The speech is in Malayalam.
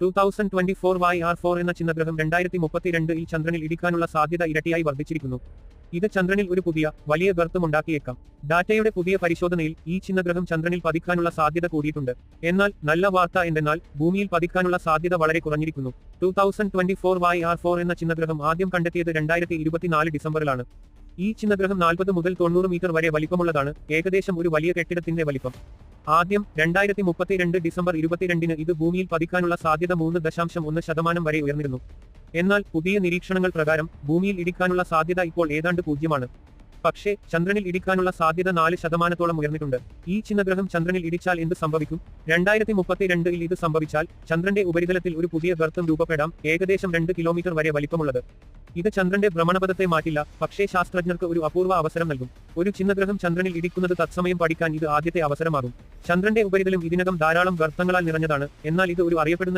Two thousand twenty four Y R four എന്ന ചിഹ്നഗ്രഹം രണ്ടായിരത്തി മുപ്പത്തിരണ്ടിൽ ചന്ദ്രനിൽ ഇടിക്കാനുള്ള സാധ്യത ഇരട്ടിയായി വർദ്ധിച്ചിരിക്കുന്നു. ഇത് ചന്ദ്രനിൽ ഒരു പുതിയ വലിയ ഗർത്തമുണ്ടാക്കിയേക്കാം ഡാറ്റയുടെ പുതിയ പരിശോധനയിൽ ഈ ചിഹ്നഗ്രഹം ചന്ദ്രനിൽ പതിക്കാനുള്ള സാധ്യത കൂടിയിട്ടുണ്ട്. എന്നാൽ നല്ല വാർത്ത എന്തെന്നാൽ ഭൂമിയിൽ പതിക്കാനുള്ള സാധ്യത വളരെ കുറഞ്ഞിരിക്കുന്നു. Two thousand twenty four Y R four എന്ന ചിഹ്നഗ്രഹം ആദ്യം കണ്ടെത്തിയത് രണ്ടായിരത്തി ഇരുപത്തിനാല് ഡിസംബറിലാണ്. ഈ ചിഹ്നഗ്രഹം നാൽപ്പത് മുതൽ തൊണ്ണൂറ് മീറ്റർ വരെ വലിപ്പമുള്ളതാണ്. ഏകദേശം ഒരു വലിയ കെട്ടിടത്തിന്റെ വലിപ്പം. ആദ്യം രണ്ടായിരത്തി മുപ്പത്തിരണ്ട് ഡിസംബർ ഇരുപത്തിരണ്ടിന് ഇത് ഭൂമിയിൽ പതിക്കാനുള്ള സാധ്യത മൂന്ന് ദശാംശം ഒന്ന് ശതമാനം വരെ ഉയർന്നിരുന്നു. എന്നാൽ പുതിയ നിരീക്ഷണങ്ങൾ പ്രകാരം ഭൂമിയിൽ ഇടിക്കാനുള്ള സാധ്യത ഇപ്പോൾ ഏതാണ്ട് പൂജ്യമാണ്. പക്ഷേ ചന്ദ്രനിൽ ഇടിക്കാനുള്ള സാധ്യത നാല് ശതമാനത്തോളം ഉയർന്നിട്ടുണ്ട്. ഈ ചിന്നഗ്രഹം ചന്ദ്രനിൽ ഇടിച്ചാൽ എന്ത് സംഭവിക്കും? രണ്ടായിരത്തി മുപ്പത്തിരണ്ടിൽ ഇത് സംഭവിച്ചാൽ ചന്ദ്രന്റെ ഉപരിതലത്തിൽ ഒരു പുതിയ ഗർത്തം രൂപപ്പെടാം. ഏകദേശം രണ്ട് കിലോമീറ്റർ വരെ വലിപ്പമുള്ളത്. ഇത് ചന്ദ്രന്റെ ഭ്രമണപഥത്തെ മാറ്റില്ല പക്ഷേ ശാസ്ത്രജ്ഞർക്ക് ഒരു അപൂർവ അവസരം നൽകും. ഒരു ചിഹ്നഗ്രഹം ചന്ദ്രനിൽ ഇടിക്കുന്നത് തത്സമയം പഠിക്കാൻ ഇത് ആദ്യത്തെ അവസരമാകും. ചന്ദ്രന്റെ ഉപരിതലം ഇതിനകം ധാരാളം ഗർത്തങ്ങളാൽ നിറഞ്ഞതാണ് എന്നാൽ ഇത് ഒരു അറിയപ്പെടുന്ന